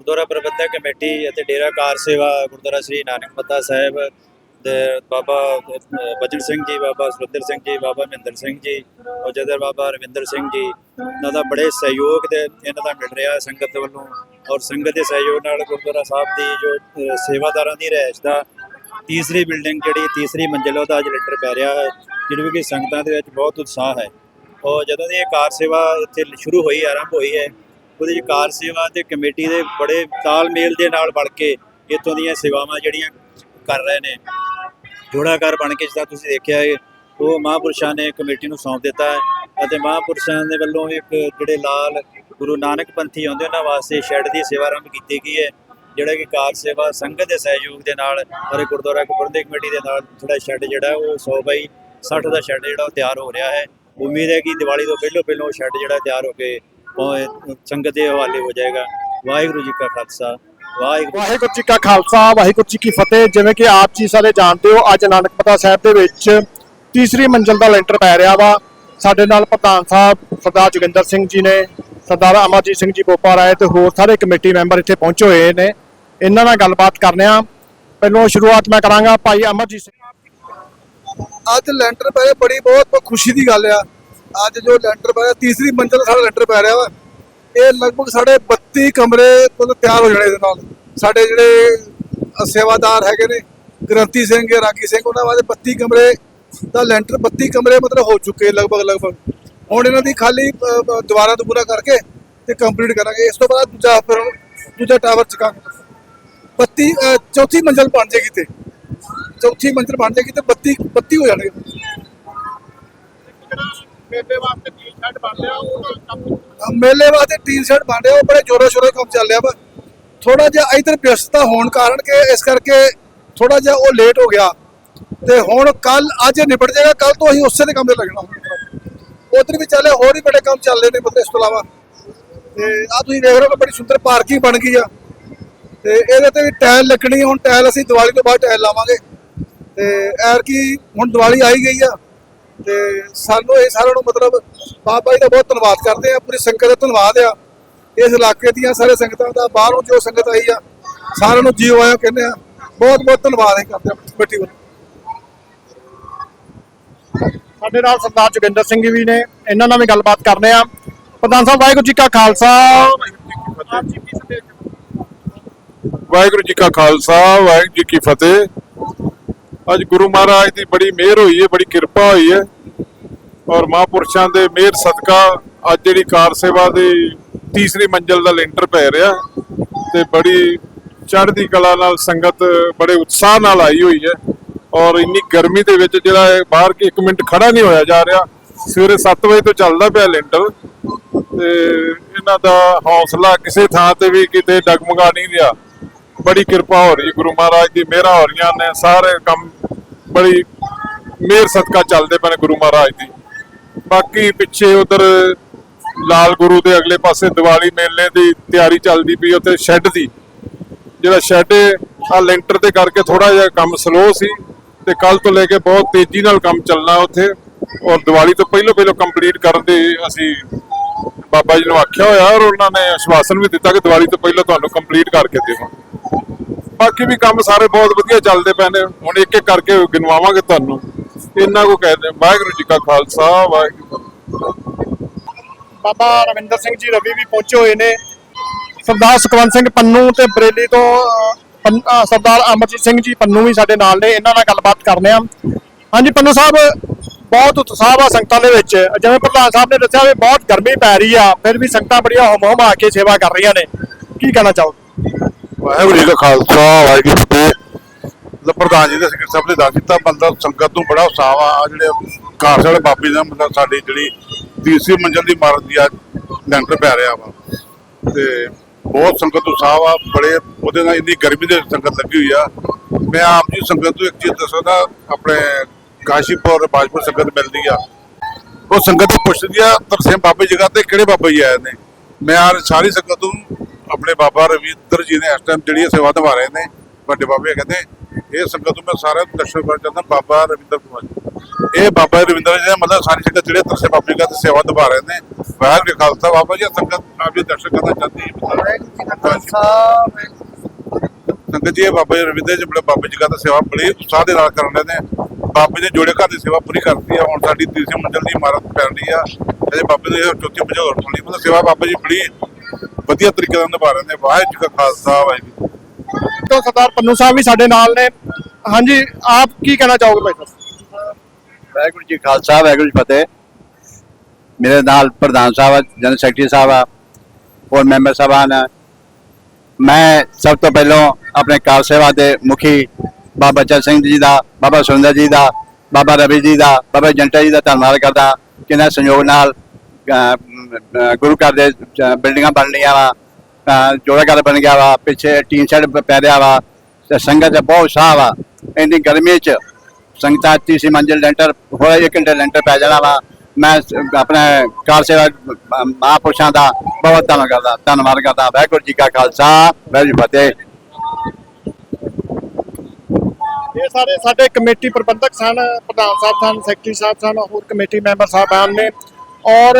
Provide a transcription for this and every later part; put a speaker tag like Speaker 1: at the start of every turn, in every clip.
Speaker 1: ਗੁਰਦੁਆਰਾ ਪ੍ਰਬੰਧਕ committee ਅਤੇ ਡੇਰਾ ਕਾਰ ਸੇਵਾ ਗੁਰਦੁਆਰਾ ਸ੍ਰੀ ਨਾਨਕ ਮੱਤਾ ਸਾਹਿਬ ਦੇ ਬਾਬਾ ਬਚਨ ਸਿੰਘ ਜੀ, ਬਾਬਾ ਸੁਰਿੰਦਰ ਸਿੰਘ ਜੀ, ਬਾਬਾ ਮਹਿੰਦਰ ਸਿੰਘ ਜੀ ਔਰ ਜਦਰ ਬਾਬਾ ਰਵਿੰਦਰ ਸਿੰਘ ਜੀ, ਇਹਨਾਂ ਦਾ ਬੜੇ ਸਹਿਯੋਗ ਦੇ ਇਹਨਾਂ ਦਾ ਮਿਲ ਰਿਹਾ ਸੰਗਤ ਵੱਲੋਂ ਔਰ ਸੰਗਤ ਦੇ ਸਹਿਯੋਗ ਨਾਲ ਗੁਰਦੁਆਰਾ ਸਾਹਿਬ ਦੀ ਜੋ ਸੇਵਾਦਾਰਾਂ ਦੀ ਰਹਿਸ਼ ਦਾ ਤੀਸਰੀ ਬਿਲਡਿੰਗ ਜਿਹੜੀ ਤੀਸਰੀ ਮੰਜ਼ਿਲ ਉਹਦਾ ਅੱਜ ਲੈਟਰ ਪੈ ਰਿਹਾ ਹੈ, ਜਿਹੜੀ ਕਿ ਸੰਗਤਾਂ ਦੇ ਵਿੱਚ ਬਹੁਤ ਉਤਸ਼ਾਹ ਹੈ। ਔਰ ਜਦੋਂ ਦੀ ਇਹ ਕਾਰ ਸੇਵਾ ਇੱਥੇ ਸ਼ੁਰੂ ਹੋਈ, ਆਰੰਭ ਹੋਈ ਹੈ ਉਹਦੇ ਚ ਕਾਰ ਸੇਵਾ ਤੇ ਕਮੇਟੀ ਦੇ ਬੜੇ ਤਾਲਮੇਲ ਦੇ ਨਾਲ ਬਣ ਕੇ ਇੱਥੋਂ ਦੀਆਂ ਸੇਵਾਵਾਂ ਜਿਹੜੀਆਂ ਕਰ ਰਹੇ ਨੇ। ਜੋੜਾਕਾਰ ਬਣ ਕੇ ਜਿੱਦਾਂ ਤੁਸੀਂ ਦੇਖਿਆ ਹੈ, ਉਹ ਮਹਾਂਪੁਰਸ਼ਾਂ ਨੇ ਕਮੇਟੀ ਨੂੰ ਸੌਂਪ ਦਿੱਤਾ ਹੈ ਅਤੇ ਮਹਾਂਪੁਰਸ਼ਾਂ ਦੇ ਵੱਲੋਂ ਇੱਕ ਜਿਹੜੇ ਲਾਲ ਗੁਰੂ ਨਾਨਕ ਪੰਥੀ ਆਉਂਦੇ ਉਹਨਾਂ ਵਾਸਤੇ ਸ਼ੈੱਡ ਦੀ ਸੇਵਾ ਆਰੰਭ ਕੀਤੀ ਗਈ ਹੈ, ਜਿਹੜਾ ਕਿ ਕਾਰ ਸੇਵਾ ਸੰਗਤ ਦੇ ਸਹਿਯੋਗ ਦੇ ਨਾਲ ਅਤੇ ਗੁਰਦੁਆਰਾ ਪ੍ਰਬੰਧਕ ਕਮੇਟੀ ਦੇ ਨਾਲ ਥੋੜਾ ਸ਼ੈੱਡ ਜਿਹੜਾ ਉਹ 100 ਬਾਈ 60 ਦਾ ਸ਼ੈੱਡ ਜਿਹੜਾ ਉਹ ਤਿਆਰ ਹੋ ਰਿਹਾ ਹੈ। ਉਮੀਦ ਹੈ ਕਿ ਦੀਵਾਲੀ ਤੋਂ ਪਹਿਲਾਂ ਪਹਿਲਾਂ ਉਹ ਸ਼ੈੱਡ ਜਿਹੜਾ ਤਿਆਰ ਹੋ ਕੇ ਸੰਗਤ ਦੇ ਹਵਾਲੇ ਹੋ ਜਾਏਗਾ ਵਾਹਿਗੁਰੂ ਜੀ ਕਾ ਖਾਲਸਾ ਵਾਹਿਗੁਰੂ
Speaker 2: ਵਾਹਿਗੁਰੂ ਜੀ ਕਾ ਖਾਲਸਾ ਵਾਹਿਗੁਰੂ ਜੀ ਕੀ ਫਤਿਹ ਜਿਵੇਂ ਕਿ ਆਪ ਜੀ ਸਾਰੇ ਜਾਣਦੇ ਹੋ ਅੱਜ ਨਾਨਕਪਤਾ ਸਾਹਿਬ ਦੇ ਵਿੱਚ ਤੀਸਰੀ ਮੰਜ਼ਲ ਦਾ ਲੈਂਟਰ ਪੈ ਰਿਹਾ ਵਾ ਸਾਡੇ ਨਾਲ ਪ੍ਰਧਾਨ ਸਾਹਿਬ ਸਰਦਾਰ ਜੋਗਿੰਦਰ ਸਿੰਘ ਜੀ ਨੇ ਸਰਦਾਰ ਅਮਰਜੀਤ ਸਿੰਘ ਜੀ ਬੋਪਾ ਰਾਏ ਤੇ ਹੋਰ ਸਾਰੇ ਕਮੇਟੀ ਮੈਂਬਰ ਇੱਥੇ ਪਹੁੰਚੇ ਹੋਏ ਨੇ ਇਹਨਾਂ ਨਾਲ ਗੱਲਬਾਤ ਕਰਨੇ ਆ ਪਹਿਲੋਂ ਸ਼ੁਰੂਆਤ ਮੈਂ ਕਰਾਂਗਾ ਭਾਈ ਅਮਰਜੀਤ ਸਿੰਘ
Speaker 3: ਅੱਜ ਲੈਂਟਰ ਪਏ ਬੜੀ ਬਹੁਤ ਖੁਸ਼ੀ ਦੀ ਗੱਲ ਆ ਅੱਜ ਜੋ ਲੈਂਟਰ ਪੈ ਰਿਹਾ ਤੀਸਰੀ ਮੰਜ਼ਿਲ ਦਾ ਸਾਡਾ ਲੈਂਟਰ ਪੈ ਰਿਹਾ ਵਾ। ਇਹ ਲਗਭਗ ਸਾਡੇ 32 ਕਮਰੇ ਮਤਲਬ ਤਿਆਰ ਹੋ ਜਾਣੇ ਇਹਦੇ ਨਾਲ। ਸਾਡੇ ਜਿਹੜੇ ਸੇਵਾਦਾਰ ਹੈਗੇ ਨੇ, ਗ੍ਰੰਥੀ ਸਿੰਘ ਰਾਗੀ ਸਿੰਘ, ਉਹਨਾਂ ਵਾਸਤੇ 32 ਕਮਰੇ ਦਾ ਲੈਂਟਰ 32 ਕਮਰੇ ਮਤਲਬ ਹੋ ਚੁੱਕੇ ਲਗਭਗ ਲਗਭਗ। ਹੁਣ ਇਹਨਾਂ ਦੀ ਖਾਲੀ ਦੁਬਾਰਾ ਤੋਂ ਪੂਰਾ ਕਰਕੇ ਤੇ ਕੰਪਲੀਟ ਕਰਾਂਗੇ। ਇਸ ਤੋਂ ਬਾਅਦ ਦੂਜਾ ਫਿਰ ਦੂਜਾ ਟਾਵਰ ਚਕਾਂਗੇ 32 ਚੌਥੀ ਮੰਜ਼ਿਲ ਬਣ ਜਾਏਗੀ ਤੇ। ਚੌਥੀ ਮੰਜ਼ਿਲ ਬਣ ਜਾਏਗੀ ਤੇ 32 32 ਹੋ ਜਾਣਗੇ
Speaker 2: ਮੇਲੇ ਵਾਸਤੇ ਟੀ ਸ਼ਰਟ ਬਣ ਉਹ ਕੰਮ
Speaker 3: ਮੇਲੇ ਵਾਸਤੇ ਟੀ ਸ਼ਰਟ ਬਣ ਉਹ ਬੜੇ ਜ਼ੋਰਾਂ ਸ਼ੋਰੋ ਕੰਮ ਚੱਲ ਰਿਹਾ ਵਾ। ਥੋੜਾ ਜਿਹਾ ਇਧਰ ਵਿਅਸਤਤਾ ਹੋਣ ਕਾਰਨ ਕਿ ਇਸ ਕਰਕੇ ਥੋੜਾ ਜਿਹਾ ਉਹ ਲੇਟ ਹੋ ਗਿਆ। ਤੇ ਹੁਣ ਕੱਲ ਅੱਜ ਨਿਬੜ ਜਾਏਗਾ ਕੱਲ ਤੋਂ ਅਸੀਂ ਉਸੇ ਦੇ ਕੰਮ ਤੇ ਲੱਗਣਾ ਉਧਰ ਵੀ ਚੱਲੇ ਹੋਰ ਵੀ ਬੜੇ ਕੰਮ ਚੱਲ ਰਹੇ ਨੇ ਮਤਲਬ ਇਸ ਤੋਂ ਇਲਾਵਾ। ਤੇ ਆ ਤੁਸੀਂ ਦੇਖ ਰਹੇ ਹੋ ਬੜੀ ਸੁੰਦਰ ਪਾਰਕਿੰਗ ਬਣ ਗਈ ਆ। ਤੇ ਇਹਦੇ ਤੇ ਵੀ ਟਾਇਲ ਲੱਗਣੀ, ਹੁਣ ਟਾਇਲ ਅਸੀਂ ਦੀਵਾਲੀ ਤੋਂ ਬਾਅਦ ਟਾਇਲ ਲਾਵਾਂਗੇ। ਤੇ ਐਰ ਕੀ ਹੁਣ ਦੀਵਾਲੀ ਆਈ ਗਈ ਆ। ਤੇ ਸਾਨੂੰ ਇਹ ਸਾਰਿਆਂ ਨੂੰ ਮਤਲਬ ਬਾਬਾ ਜੀ ਦਾ ਬਹੁਤ ਧੰਨਵਾਦ ਕਰਦੇ ਆ ਪੂਰੀ ਸੰਗਤ ਦਾ ਧੰਨਵਾਦ ਆ। ਇਸ ਇਲਾਕੇ ਦੀਆਂ ਸਾਰੇ ਸੰਗਤਾਂ ਦਾ ਬਾਹਰੋਂ ਜੋ ਸੰਗਤ ਆਈ ਆ ਸਾਰਿਆਂ ਨੂੰ ਜੀਓ ਆਇਆ ਕਹਿੰਦੇ ਆ। ਬਹੁਤ ਬਹੁਤ ਧੰਨਵਾਦ ਹੈ ਕਰਦੇ ਆ ਕਮੇਟੀ ਵੱਲੋਂ।
Speaker 2: ਸਾਡੇ ਨਾਲ ਸਰਦਾਰ ਜੋਗਿੰਦਰ ਸਿੰਘ ਜੀ ਵੀ ਨੇ ਇਹਨਾਂ ਨਾਲ ਵੀ ਗੱਲਬਾਤ ਕਰਨੇ ਆ। ਪ੍ਰਧਾਨ ਸਾਹਿਬ ਵਾਹਿਗੁਰੂ ਜੀ ਕਾ ਖਾਲਸਾ। ਆਪ ਜੀ ਕੀ ਸੰਦੇਸ਼
Speaker 4: ਵਾਹਿਗੁਰੂ ਜੀ ਕਾ ਖਾਲਸਾ ਵਾਹਿਗੁਰੂ ਜੀ ਕੀ ਫਤਿਹ। ਅੱਜ ਗੁਰੂ ਮਹਾਰਾਜ ਦੀ ਬੜੀ ਮਿਹਰ ਹੋਈ ਹੈ, ਬੜੀ ਕਿਰਪਾ ਹੋਈ ਹੈ ਔਰ ਮਹਾਂਪੁਰਸ਼ਾਂ ਦੇ ਮਿਹਰ ਸਦਕਾ ਅੱਜ ਜਿਹੜੀ ਕਾਰ ਸੇਵਾ ਦੀ ਤੀਸਰੀ ਮੰਜ਼ਲ ਦਾ ਲੈਂਟਰ ਪੈ ਰਿਹਾ ਤੇ ਬੜੀ ਚੜ੍ਹਦੀ ਕਲਾ ਨਾਲ ਸੰਗਤ ਬੜੇ ਉਤਸ਼ਾਹ ਨਾਲ ਆਈ ਹੋਈ ਹੈ ਔਰ ਇੰਨੀ ਗਰਮੀ ਦੇ ਵਿੱਚ ਜਿਹੜਾ ਬਾਹਰ ਕਿ 1 ਮਿੰਟ ਖੜਾ ਨਹੀਂ ਹੋਇਆ ਜਾ ਰਿਹਾ, ਸਵੇਰੇ 7 ਵਜੇ ਤੋਂ ਚੱਲਦਾ ਪਿਆ ਲੈਂਟਰ ਤੇ ਇਹਨਾਂ ਦਾ ਹੌਸਲਾ ਕਿਸੇ ਥਾਂ ਤੇ ਵੀ ਕਿਤੇ ਡਗਮਗਾ ਨਹੀਂ ਰਿਹਾ। ਬੜੀ ਕਿਰਪਾ ਹੋ ਰਹੀ ਹੈ, ਗੁਰੂ ਮਹਾਰਾਜ ਦੀ ਮਿਹਰਾਂ ਹੋ ਰਹੀਆਂ ਨੇ, ਸਾਰੇ ਕੰਮ ਬੜੀ ਮਿਹਰ ਸਦਕਾ ਚੱਲਦੇ ਪਏ ਨੇ ਗੁਰੂ ਮਹਾਰਾਜ ਦੀ। ਬਾਕੀ ਪਿੱਛੇ ਉਧਰ ਲਾਲ ਗੁਰੂ ਦੇ ਅਗਲੇ ਪਾਸੇ ਦੀਵਾਲੀ ਮੇਲੇ ਦੀ ਤਿਆਰੀ ਚੱਲਦੀ ਪਈ, ਉੱਥੇ ਸ਼ੈੱਡ ਦੀ। ਜਿਹੜਾ ਸ਼ੈੱਡ ਆ ਲੈਂਟਰ ਦੇ ਕਰਕੇ ਥੋੜਾ ਜਿਹਾ ਕੰਮ ਸਲੋ ਸੀ ਤੇ ਕੱਲ ਤੋਂ ਲੈ ਕੇ ਬਹੁਤ ਤੇਜ਼ੀ ਨਾਲ ਕੰਮ ਚੱਲਣਾ ਉੱਥੇ। ਔਰ ਦੀਵਾਲੀ ਤੋਂ ਪਹਿਲਾਂ ਪਹਿਲਾਂ ਕੰਪਲੀਟ ਕਰਨ ਦੇ ਅਸੀਂ ਬਾਬਾ ਜੀ ਨੂੰ ਆਖਿਆ ਹੋਇਆ ਔਰ ਉਹਨਾਂ ਨੇ ਆਸ਼ਵਾਸਨ ਵੀ ਦਿੱਤਾ ਕਿ ਦੀਵਾਲੀ ਤੋਂ ਪਹਿਲਾਂ ਤੁਹਾਨੂੰ ਕੰਪਲੀਟ ਕਰਕੇ ਦੇਵਾਂ ਬਾਕੀ ਵੀ ਕੰਮ ਸਾਰੇ ਬਹੁਤ ਵਧੀਆ ਚੱਲਦੇ ਪਏ ਨੇ। ਹੁਣ ਇੱਕ ਇੱਕ ਕਰਕੇ ਗਿਣਵਾਵਾਂਗੇ ਤੁਹਾਨੂੰ। ਇੰਨਾ ਕੋ ਕਹਿੰਦੇ ਵਾਹਿਗੁਰੂ ਜੀ ਕਾ ਖਾਲਸਾ ਵਾਹਿਗੁਰੂ
Speaker 2: ਬਾਬਾ ਰਵਿੰਦਰ ਸਿੰਘ ਜੀ ਰਵੀ ਵੀ ਪਹੁੰਚੇ ਹੋਏ ਨੇ। ਸਰਦਾਰ ਸੁਖਵੰਤ ਸਿੰਘ ਪੰਨੂ ਤੇ ਬਰੇਲੀ ਤੋਂ ਅਹ, ਪੰਨ- ਅਹ, ਸਰਦਾਰ ਅਮਰਜੀਤ ਸਿੰਘ ਜੀ ਪੰਨੂ ਵੀ ਸਾਡੇ ਨਾਲ ਨੇ। ਇਹਨਾਂ ਨਾਲ ਗੱਲਬਾਤ ਕਰਨੇ ਆ। ਹਾਂਜੀ ਪੰਨੂ ਸਾਹਿਬ ਬਹੁਤ ਉਤਸ਼ਾਹ ਆ ਸੰਗਤਾਂ ਦੇ ਵਿੱਚ। ਜਿਵੇਂ ਪ੍ਰਧਾਨ ਸਾਹਿਬ ਨੇ ਦੱਸਿਆ ਵੀ ਬਹੁਤ ਗਰਮੀ ਪੈ ਰਹੀ ਆ ਫਿਰ ਵੀ ਸੰਗਤਾਂ ਬੜੀਆਂ ਹਮ ਹਮ ਆ ਕੇ ਸੇਵਾ ਕਰ ਰਹੀਆਂ ਨੇ। ਕੀ ਕਹਿਣਾ ਚਾਹੋਗੇ?
Speaker 4: ਵਾਹਿਗੁਰੂ ਜੀ ਕਾ ਖਾਲਸਾ, ਵਾਹਿਗੁਰੂ ਜੀ ਕੀ ਪ੍ਰਧਾਨ ਜੀ ਦੇ ਸਿੱਖ ਸਭ ਨੇ ਦੱਸ ਦਿੱਤਾ, ਬੰਦਾ ਸੰਗਤ ਨੂੰ ਬੜਾ ਉਤਸ਼ਾਹ ਆ ਜਿਹੜੇ ਕਾਰਜ ਵਾਲੇ ਬਾਬੇ ਦਾ ਮਤਲਬ ਸਾਡੀ ਜਿਹੜੀ ਤੀਸਰੀ ਮੰਜ਼ਲ ਦੀ ਇਮਾਰਤ ਦੀ ਅੱਜ ਲੈਂਟਰ ਪੈ ਰਿਹਾ ਵਾ। ਤੇ ਬਹੁਤ ਸੰਗਤ ਉਤਸ਼ਾਹ ਆ ਬੜੇ ਉਹਦੇ ਨਾਲ ਇੰਨੀ ਗਰਮੀ ਦੇ ਸੰਗਤ ਲੱਗੀ ਹੋਈ ਆ। ਮੈਂ ਆਪ ਜੀ ਸੰਗਤ ਨੂੰ ਇੱਕ ਚੀਜ਼ ਦੱਸਦਾ ਆਪਣੇ ਕਾਸ਼ੀਪੁਰ ਬਾਜਪੁਰ ਸੰਗਤ ਮਿਲਦੀ ਆ। ਉਹ ਸੰਗਤ ਪੁੱਛਦੀ ਆ, ਤਰਸੇਮ ਬਾਬੇ ਜਗ੍ਹਾ ਤੇ ਕਿਹੜੇ ਬਾਬਾ ਜੀ ਆਏ ਨੇ? ਮੈਂ ਆ ਸਾਰੀ ਸੰਗਤ ਨੂੰ ਆਪਣੇ ਬਾਬਾ ਰਵਿੰਦਰ ਜੀ ਨੇ ਇਸ ਟਾਈਮ ਜਿਹੜੀ ਸੇਵਾ ਨਿਭਾ ਰਹੇ ਨੇ ਵੱਡੇ ਬਾਬੇ ਕਹਿੰਦੇ ਇਹ ਸੰਗਤ ਨੂੰ ਮੈਂ ਸਾਰਿਆਂ ਨੂੰ ਦਰਸ਼ਨ ਕਰਨ ਚਾਹੁੰਦਾ ਬਾਬਾ ਰਵਿੰਦਰ ਕੁਮਾਰ ਜੀ। ਇਹ ਬਾਬਾ ਰਵਿੰਦਰ ਜੀ ਨੇ ਮਤਲਬ ਸਾਰੀ ਸੰਗਤ ਜਿਹੜੇ ਤਰਸੇ ਬਾਬੇ ਦਾ ਸੇਵਾ ਨਿਭਾ ਰਹੇ ਨੇ ਵਾਹਿਗੁਰੂ ਜੀ ਖਾਲਸਾ ਬਾਬਾ ਜੀ ਸੰਗਤ ਆਪ ਜੀ ਦਰਸ਼ਨ ਕਰਨਾ ਚਾਹਤੀ ਹੈ। ਸੰਗਤ ਜੀ ਬਾਬਾ ਜੀ ਰਵਿੰਦਰ ਜੀ ਬੜੇ ਬਾਬਾ ਜੀ ਦਾ ਸੇਵਾ ਬੜੀ ਉਤਸ਼ਾਹ ਦੇ ਨਾਲ ਕਰਨ ਰਹੇ ਨੇ। ਬਾਬੇ ਦੇ ਜੋੜੇ ਘਰ ਦੀ ਸੇਵਾ ਪੂਰੀ ਕਰਤੀ ਆ ਹੁਣ ਸਾਡੀ ਤੀਸਰੀ ਮੰਜ਼ਲ ਦੀ ਇਮਾਰਤ ਪੈਣ ਰਹੀ ਆ। ਇਹਦੇ ਬਾਬੇ ਦੇ ਚੌਥੀ ਮੰਜ਼ਲ ਹੋਰ ਹੋਣੀ ਮਤਲਬ ਸੇਵਾ ਬਾਬਾ ਜੀ ਬੜੀ ਵਧੀਆ ਤਰੀਕੇ ਨਾਲ ਨਿਭਾ ਰਹੇ ਨੇ। ਵਾਹਿਗੁਰੂ ਜੀ ਕਾ ਖਾਲਸਾ ਵਾਹਿਗੁਰੂ
Speaker 2: ਤੋਂ ਸਰਦਾਰ ਪੰਨੂ ਸਾਹਿਬ ਵੀ ਸਾਡੇ ਨਾਲ ਨੇ। ਹਾਂਜੀ ਆਪ ਕੀ ਕਹਿਣਾ ਚਾਹੋਗੇ ਭਾਈ ਸਾਹਿਬ?
Speaker 5: ਵਾਹਿਗੁਰੂ ਜੀ ਖਾਲਸਾ ਵਾਹਿਗੁਰੂ ਜੀ ਫਤਿਹ। ਮੇਰੇ ਨਾਲ ਪ੍ਰਧਾਨ ਸਾਹਿਬ ਆ, ਜਨਰਲ ਸੈਕਟਰੀ ਸਾਹਿਬ ਆ ਹੋਰ ਮੈਂਬਰ ਸਾਹਿਬਾਨ ਮੈਂ ਸਭ ਤੋਂ ਪਹਿਲਾਂ ਆਪਣੇ ਕਾਰ ਸੇਵਾ ਦੇ ਮੁਖੀ ਬਾਬਾ ਚਰਨ ਸਿੰਘ ਜੀ ਦਾ ਬਾਬਾ ਸੁਰਿੰਦਰ ਜੀ ਦਾ ਬਾਬਾ ਰਵੀ ਜੀ ਦਾ ਬਾਬਾ ਜੰਟਾ ਜੀ ਦਾ ਧੰਨਵਾਦ ਕਰਦਾ ਕਿ ਇਹਨਾਂ ਸਹਿਯੋਗ ਨਾਲ ਗੁਰੂ ਘਰ ਦੇ ਬਿਲਡਿੰਗਾਂ ਬਣ ਰਹੀਆਂ ਵਾ ਜੋੜਾ ਘਰ ਬਣ ਗਿਆ ਵਾ, ਪਿੱਛੇ ਟੀਨ ਸ਼ੈਡ ਪੈ ਰਿਹਾ ਵਾ, ਤੇ ਸੰਗਤ ਦਾ ਬਹੁਤ ਉਤਸ਼ਾਹ ਵਾ। ਇੰਨੀ ਗਰਮੀ 'ਚ ਸੰਗਤਾਂ ਤੀਸਰੀ ਮੰਜ਼ਿਲ ਲੈਂਟਰ ਹੋਇਆ ਇੱਕ ਘੰਟੇ ਲੈਂਟਰ ਪੈ ਜਾਣਾ ਵਾ। ਮੈਂ ਸ- ਕਾਰ ਸੇਵਾ ਮਹਾਂਪੁਰਸ਼ਾਂ ਦਾ ਬਹੁਤ ਧੰਨਵਾਦ ਕਰਦਾ ਧੰਨਵਾਦ ਕਰਦਾ। ਵਾਹਿਗੁਰੂ ਜੀ ਕਾ ਖਾਲਸਾ, ਵਾਹਿਗੁਰੂ ਜੀ ਫਤਿਹ।
Speaker 2: ਇਹ ਸਾਰੇ ਸਾਡੇ ਕਮੇਟੀ ਪ੍ਰਬੰਧਕ ਸਨ, ਪ੍ਰਧਾਨ ਸਾਹਿਬ ਸਨ, ਸੈਕਟਰੀ ਸਾਹਿਬ ਸਨ, ਹੋਰ ਕਮੇਟੀ ਮੈਂਬਰ ਸਾਹਿਬਾਨ ਨੇ। ਔਰ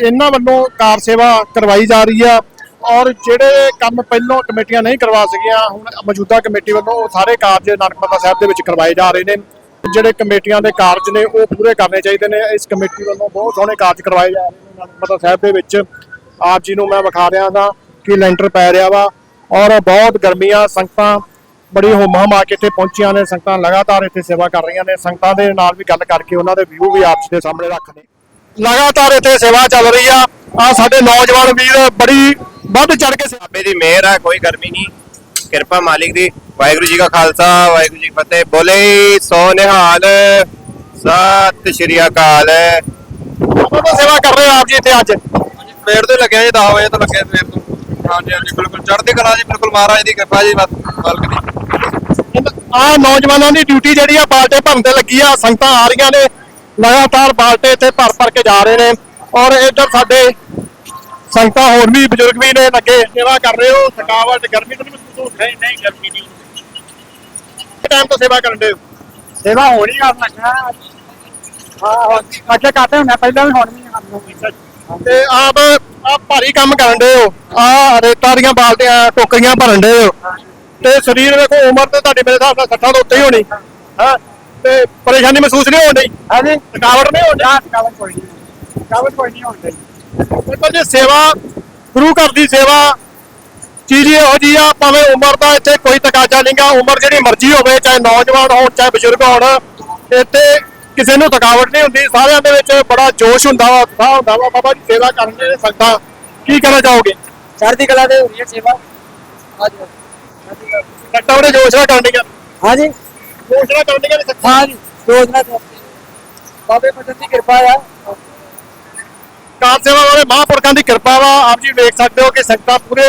Speaker 2: ਇਹਨਾਂ ਵੱਲੋਂ ਕਾਰ ਸੇਵਾ ਕਰਵਾਈ ਜਾ ਰਹੀ ਆ ਔਰ ਜਿਹੜੇ ਕੰਮ ਪਹਿਲਾਂ ਕਮੇਟੀਆਂ ਨਹੀਂ ਕਰਵਾ ਸਕੀਆਂ, ਹੁਣ ਮੌਜੂਦਾ ਕਮੇਟੀ ਵੱਲੋਂ ਉਹ ਸਾਰੇ ਕਾਰਜ ਨਾਨਕਮਤਾ ਸਾਹਿਬ ਦੇ ਵਿੱਚ ਕਰਵਾਏ ਜਾ ਰਹੇ ਨੇ। ਜਿਹੜੇ ਕਮੇਟੀਆਂ ਦੇ ਕਾਰਜ ਨੇ, ਉਹ ਪੂਰੇ ਕਰਨੇ ਚਾਹੀਦੇ ਨੇ। ਇਸ ਕਮੇਟੀ ਵੱਲੋਂ ਬਹੁਤ ਸੋਹਣੇ ਕਾਰਜ ਕਰਵਾਏ ਜਾ ਰਹੇ ਨੇ ਨਾਨਕਮਤਾ ਸਾਹਿਬ ਦੇ ਵਿੱਚ। ਆਪ ਜੀ ਨੂੰ ਮੈਂ ਵਿਖਾ ਰਿਹਾ ਹਾਂ ਕਿ ਲੈਂਟਰ ਪੈ ਰਿਹਾ ਵਾ ਔਰ ਬਹੁਤ ਗਰਮੀਆਂ, ਸੰਗਤਾਂ ਬੜੀ ਹੁਮ ਹਮਾ ਕੇ ਇੱਥੇ ਪਹੁੰਚੀਆਂ ਨੇ ਸੰਗਤਾਂ ਲਗਾਤਾਰ ਇੱਥੇ ਸੇਵਾ ਕਰ ਰਹੀਆਂ ਨੇ ਸੰਗਤਾਂ ਦੇ ਨਾਲ ਵੀ ਗੱਲ ਕਰਕੇ ਉਹਨਾਂ ਦੇ ਵਿਊ ਵੀ ਆਪ ਜੀ ਦੇ ਸਾਹਮਣੇ ਰੱਖਦੇ ਲਗਾਤਾਰ ਇੱਥੇ ਸੇਵਾ ਚੱਲ ਰਹੀ ਆ ਆ ਸਾਡੇ ਨੌਜਵਾਨ ਵੀਰ ਬੜੀ ਵੱਧ ਚੜ ਕੇ ਸੇਵਾ
Speaker 6: ਬਾਬੇ ਦੀ ਮਿਹਰ ਹੈ ਕੋਈ ਗਰਮੀ ਨਹੀਂ। ਕਿਰਪਾ ਮਾਲਿਕ ਦੀ। ਵਾਹਿਗੁਰੂ ਜੀ ਕਾ ਖਾਲਸਾ ਵਾਹਿਗੁਰੂ ਜੀ ਫਤਿਹ। ਬੋਲੇ ਸੋ ਨਿਹਾਲ ਸਤਿ ਸ਼੍ਰੀ ਅਕਾਲ।
Speaker 2: ਬਹੁਤ ਸੇਵਾ ਕਰ ਰਹੇ ਆਪ ਜੀ ਇੱਥੇ ਅੱਜ?
Speaker 6: ਸਵੇਰ ਤੋਂ ਲੱਗਿਆ ਜੀ 10 ਵਜੇ ਤੋਂ ਲੱਗਿਆ ਸਵੇਰ ਤੋਂ। ਹਾਂਜੀ ਹਾਂਜੀ ਬਿਲਕੁਲ। ਚੜ੍ਹਦੀ ਕਲਾ ਜੀ ਬਿਲਕੁਲ ਮਹਾਰਾਜ ਦੀ ਕਿਰਪਾ ਜੀ ਬਸ ਮਾਲਕ ਦੀ।
Speaker 2: ਆ ਨੌਜਵਾਨਾਂ ਦੀ ਡਿਊਟੀ ਜਿਹੜੀ ਆ ਬਾਲਟੇ ਭਰਨ ਤੇ ਲੱਗੀ ਆ ਸੰਗਤਾਂ ਆ ਰਹੀਆਂ ਨੇ। ਲਗਾਤਾਰ ਬਾਲਟੇ ਇੱਥੇ ਭਰ ਭਰ ਕੇ ਜਾ ਰਹੇ ਨੇ। ਔਰ ਇੱਧਰ ਸਾਡੇ ਸੰਗਤਾਂ ਹੋਰ ਵੀ ਬਜ਼ੁਰਗ ਵੀ ਨੇ ਲੱਗੇ ਸੇਵਾ ਕਰ ਰਹੇ ਹੋ। ਥਕਾਵਟ ਗਰਮੀ ਤੋਂ ਨਹੀਂ ਮਹਿਸੂਸ ਨਹੀਂ ਨਹੀਂ ਗਰਮੀ ਨਹੀਂ। ਟਾਈਮ ਤੋਂ ਸੇਵਾ ਕਰਨ ਦੇ
Speaker 7: ਸੇਵਾ ਹੋਣੀ ਕਰਨ ਲੱਗਾ ਹਾਂ ਅੱਗੇ ਹੁੰਦੇ ਪਹਿਲਾਂ ਵੀ ਹੁਣ ਵੀ
Speaker 2: ਤੇ ਆਪ ਆ ਭਾਰੀ ਕੰਮ ਕਰਨ ਦੇ ਹੋ। ਆ ਰੇਤਾਂ ਦੀਆਂ ਬਾਲਟੀਆਂ ਟੋਕਰੀਆਂ ਭਰਨ ਦੇ ਹੋ। ਤੇ ਸਰੀਰ ਵੇਖੋ ਉਮਰ ਤੇ ਤੁਹਾਡੀ ਮੇਰੇ ਹਿਸਾਬ ਨਾਲ 60 ਤੋਂ ਉੱਤੇ ਹੀ ਹੋਣੀ। ਹਾਂ? ਤੇ ਪਰੇਸ਼ਾਨੀ ਮਹਿਸੂਸ ਨਹੀਂ ਹੋਣੀ
Speaker 7: ਹਾਂਜੀ।
Speaker 2: ਥਕਾਵਟ ਨਹੀਂ ਹੋਣੀ
Speaker 7: ਥਕਾਵਟ ਕੋਈ ਨਹੀਂ। ਥਕਾਵਟ ਕੋਈ ਨਹੀਂ ਹੁੰਦੀ
Speaker 2: ਦੇਖੋ ਜੀ ਸੇਵਾ ਗੁਰੂ ਘਰ ਦੀ ਸੇਵਾ ਚੀਜ਼ ਇਹੋ ਜੀ ਆ ਭਾਵੇਂ ਉਮਰ ਦਾ ਇੱਥੇ ਕੋਈ ਤਕਾਜ਼ਾ ਨਹੀਂਗਾ ਉਮਰ ਜਿਹੜੀ ਮਰਜ਼ੀ ਹੋਵੇ ਚਾਹੇ ਨੌਜਵਾਨ ਹੋਣ ਚਾਹੇ ਬਜ਼ੁਰਗ ਹੋਣ ਇੱਥੇ ਕਿਸੇ ਨੂੰ ਥਕਾਵਟ ਨਹੀਂ ਹੁੰਦੀ। ਸਾਰਿਆਂ ਦੇ ਵਿੱਚ ਬੜਾ ਜੋਸ਼ ਹੁੰਦਾ ਵਾ ਉਤਸ਼ਾਹ ਹੁੰਦਾ ਵਾ ਬਾਬਾ ਜੀ ਸੇਵਾ ਕਰਨ ਦੇ ਸੰਗਤਾਂ। ਕੀ ਕਹਿਣਾ ਚਾਹੋਗੇ?
Speaker 7: ਚੜ੍ਹਦੀ ਕਲਾ ਦੇ ਹੋ ਰਹੀ ਹੈ ਸੇਵਾ। ਹਾਂਜੀ
Speaker 2: ਸੰਗਤਾਂ ਬੜੇ ਜੋਸ਼ ਨਾਲ ਕਰਨੀਆਂ
Speaker 7: ਹਾਂਜੀ।
Speaker 2: ਜੋਸ਼ ਨਾਲ ਕਰਨੀਆਂ ਨੇ ਸੰਗਤਾਂ
Speaker 7: ਹਾਂਜੀ ਯੋਜਨਾ ਤੇ ਬਾਬੇ ਪਟਨ ਦੀ ਕਿਰਪਾ ਆ।
Speaker 2: ਕਾਰ ਸੇਵਾ ਵਾਲੇ ਮਹਾਂਪੁਰਖਾਂ ਦੀ ਕਿਰਪਾ ਵਾ। ਆਪ ਜੀ ਵੇਖ ਸਕਦੇ ਹੋ ਕਿ ਸੰਗਤਾਂ ਪੂਰੇ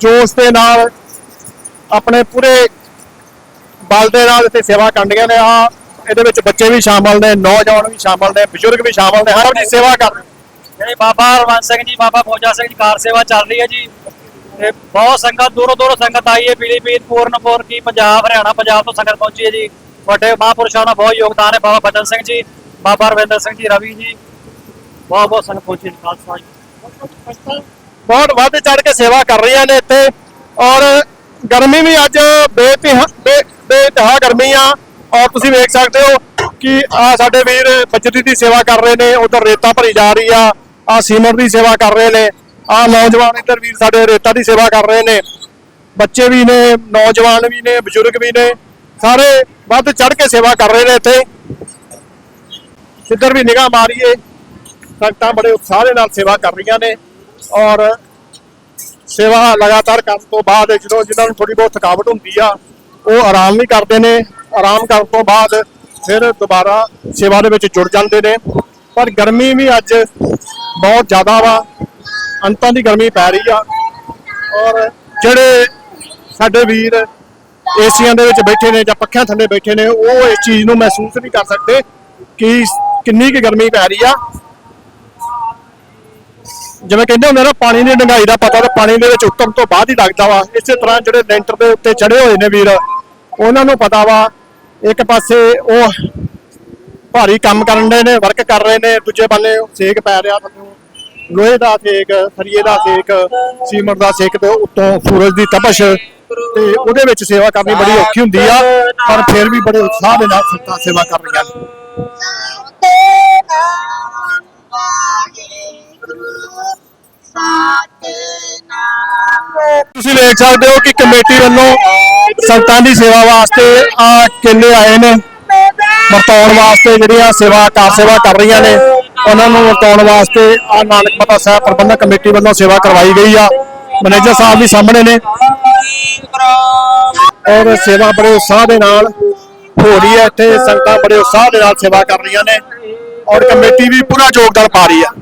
Speaker 2: ਜੋਸ਼ ਦੇ ਨਾਲ ਆਪਣੇ ਪੂਰੇ ਬਲ ਦੇ ਨਾਲ ਇੱਥੇ ਸੇਵਾ ਕਰਨੀਆਂ ਨੇ। ਆ ਇਹਦੇ ਵਿੱਚ ਬੱਚੇ ਵੀ ਸ਼ਾਮਲ ਨੇ ਨੌਜਵਾਨ ਵੀ ਸ਼ਾਮਲ ਨੇ ਬਜ਼ੁਰਗ ਵੀ ਸ਼ਾਮਲ ਨੇ। ਹਰ ਜੀ ਸੇਵਾ ਕਰ ਰਹੇ ਨੇ।
Speaker 8: ਬਾਬਾ ਹਰਵੰਸ ਸਿੰਘ ਜੀ ਬਾਬਾ ਫੌਜਾ ਸਿੰਘ ਜੀ ਕਾਰ ਸੇਵਾ ਚੱਲ ਰਹੀ ਹੈ ਜੀ। ਤੇ ਬਹੁਤ ਸੰਗਤ, ਦੂਰੋਂ ਦੂਰੋਂ ਸੰਗਤ ਆਈ ਹੈ ਪੀਲੀਭੀਤ ਪੂਰਨਪੁਰ ਕੀ ਪੰਜਾਬ, ਹਰਿਆਣਾ, ਪੰਜਾਬ ਤੋਂ ਸੰਗਤ ਪਹੁੰਚੀ ਹੈ ਜੀ। ਵੱਡੇ ਮਹਾਂਪੁਰਸ਼ਾਂ ਦਾ ਬਹੁਤ ਯੋਗਦਾਨ ਹੈ, ਬਾਬਾ ਬਚਨ ਸਿੰਘ ਜੀ, ਬਾਬਾ ਰਵਿੰਦਰ ਸਿੰਘ ਜੀ, ਰਵੀ ਜੀ। ਬਹੁਤ ਬਹੁਤ ਸੰਗਤ ਪਹੁੰਚੀ ਜੀ, ਖਾਲਸਾ ਜੀ।
Speaker 2: ਬਹੁਤ ਵੱਧ ਚੜ ਕੇ ਸੇਵਾ ਕਰ ਰਹੀਆਂ ਨੇ ਇੱਥੇ। ਔਰ ਗਰਮੀ ਵੀ ਅੱਜ ਬੇਤਹਾ ਬੇਤਹਾ ਗਰਮੀ ਆ। ਔਰ ਤੁਸੀਂ ਵੇਖ ਸਕਦੇ ਹੋ ਕਿ ਆ ਸਾਡੇ ਵੀਰ ਬਜਰੀ ਦੀ ਸੇਵਾ ਕਰ ਰਹੇ ਨੇ, ਉਧਰ ਰੇਤਾ ਭਰੀ ਜਾ ਰਹੀ ਆ। ਆ ਸੀਮੈਂਟ ਦੀ ਸੇਵਾ ਕਰ ਰਹੇ ਨੇ। ਆ ਨੌਜਵਾਨ ਇੱਧਰ ਵੀਰ ਸਾਡੇ ਰੇਤਾ ਦੀ ਸੇਵਾ ਕਰ ਰਹੇ ਨੇ। ਬੱਚੇ ਵੀ ਨੇ, ਨੌਜਵਾਨ ਵੀ ਨੇ, ਬਜ਼ੁਰਗ ਵੀ ਨੇ, ਸਾਰੇ ਵੱਧ ਚੜ ਕੇ ਸੇਵਾ ਕਰ ਰਹੇ ਨੇ ਇੱਥੇ। ਇੱਧਰ ਵੀ ਨਿਗਾਹ ਮਾਰੀਏ, ਸੰਗਤਾਂ ਬੜੇ ਉਤਸ਼ਾਹ ਦੇ ਨਾਲ ਸੇਵਾ ਕਰ ਰਹੀਆਂ ਨੇ ਔਰ ਸੇਵਾ ਲਗਾਤਾਰ ਕਰਨ ਤੋਂ ਬਾਅਦ ਜਦੋਂ ਜਿਨ੍ਹਾਂ ਨੂੰ ਥੋੜੀ ਬਹੁਤ ਥਕਾਵਟ ਹੁੰਦੀ ਆ, ਉਹ ਆਰਾਮ ਵੀ ਕਰਦੇ ਨੇ। ਆਰਾਮ ਕਰਨ ਤੋਂ ਬਾਅਦ ਫਿਰ ਦੁਬਾਰਾ ਸੇਵਾ ਦੇ ਵਿੱਚ ਜੁੜ ਜਾਂਦੇ ਨੇ। ਪਰ ਗਰਮੀ ਵੀ ਅੱਜ ਬਹੁਤ ਜ਼ਿਆਦਾ ਵਾ। ਅੰਤਾਂ ਦੀ ਗਰਮੀ ਪੈ ਰਹੀ ਆ। ਔਰ ਜਿਹੜੇ ਸਾਡੇ ਵੀਰ ਏਸੀਆਂ ਦੇ ਵਿੱਚ ਬੈਠੇ ਨੇ ਜਾਂ ਪੱਖਿਆਂ ਥੱਲੇ ਬੈਠੇ ਨੇ, ਉਹ ਇਸ ਚੀਜ਼ ਨੂੰ ਮਹਿਸੂਸ ਨਹੀਂ ਕਰ ਸਕਦੇ ਕਿ ਕਿੰਨੀ ਕੁ ਗਰਮੀ ਪੈ ਰਹੀ ਆ। ਜਿਵੇਂ ਕਹਿੰਦੇ ਹੁੰਦੇ ਨਾ, ਪਾਣੀ ਦੀ ਡੰਗਾਈ ਦਾ ਪਤਾ ਤਾਂ ਪਾਣੀ ਦੇ ਵਿੱਚ ਉਤਰਨ ਤੋਂ ਬਾਅਦ ਹੀ ਲੱਗਦਾ ਵਾ। ਇਸੇ ਤਰ੍ਹਾਂ ਜਿਹੜੇ ਲੈਂਟਰ ਦੇ ਉੱਤੇ ਚੜੇ ਹੋਏ ਨੇ ਵੀਰ, ਉਹਨਾਂ ਨੂੰ ਪਤਾ ਵਾ, ਇੱਕ ਪਾਸੇ ਉਹ ਭਾਰੀ ਕੰਮ ਕਰਨ ਦੇ ਨੇ ਵਰਕ ਕਰ ਰਹੇ ਨੇ, ਦੂਜੇ ਪਾਸੇ ਸੇਕ ਪੈ ਰਿਹਾ ਤੁਹਾਨੂੰ ਲੋਹੇ ਦਾ ਸੇਕ, ਸਰੀਏ ਦਾ ਸੇਕ, ਸੀਮਟ ਦਾ ਸੇਕ ਤੇ ਉੱਤੋਂ ਸੂਰਜ ਦੀ ਤਪਸ਼ ਤੇ ਉਹਦੇ ਵਿੱਚ ਸੇਵਾ ਕਰਨੀ ਬੜੀ ਔਖੀ ਹੁੰਦੀ ਆ, ਪਰ ਫਿਰ ਵੀ ਬੜੇ ਉਤਸ਼ਾਹ ਦੇ ਨਾਲ ਸੰਗਤਾਂ ਸੇਵਾ ਕਰ ਰਹੀਆਂ ਨੇ। ਤੁਸੀਂ ਦੇਖ ਸਕਦੇ ਹੋ ਕਿ ਕਮੇਟੀ ਵੱਲੋਂ ਸੰਗਤਾਂ ਦੀ ਸੇਵਾ ਵਾਸਤੇ ਆ ਕੇਲੇ ਆਏ ਨੇ। ਵਰਤਾਉਣ ਵਾਸਤੇ ਜਿਹੜੀਆਂ ਸੇਵਾ, ਕਾਰ ਸੇਵਾ ਕਰ ਰਹੀਆਂ ਨੇ। ਉਹਨਾਂ ਨੂੰ ਵਰਤਾਉਣ ਵਾਸਤੇ ਆ ਨਾਨਕ ਮਤਾ ਸਾਹਿਬ ਪ੍ਰਬੰਧਕ ਕਮੇਟੀ ਵੱਲੋਂ ਸੇਵਾ ਕਰਵਾਈ ਗਈ ਆ। ਮੈਨੇਜਰ ਸਾਹਿਬ ਵੀ ਸਾਹਮਣੇ ਨੇ। ਔਰ ਸੇਵਾ ਬੜੇ ਉਤਸ਼ਾਹ ਦੇ ਨਾਲ ਹੋ ਰਹੀ ਹੈ। ਇੱਥੇ ਸੰਗਤਾਂ ਬੜੇ ਉਤਸ਼ਾਹ ਦੇ ਨਾਲ ਸੇਵਾ ਕਰ ਰਹੀਆਂ ਨੇ। ਔਰ ਕਮੇਟੀ ਵੀ ਪੂਰਾ ਯੋਗਦਾਨ ਪਾ ਰਹੀ ਆ।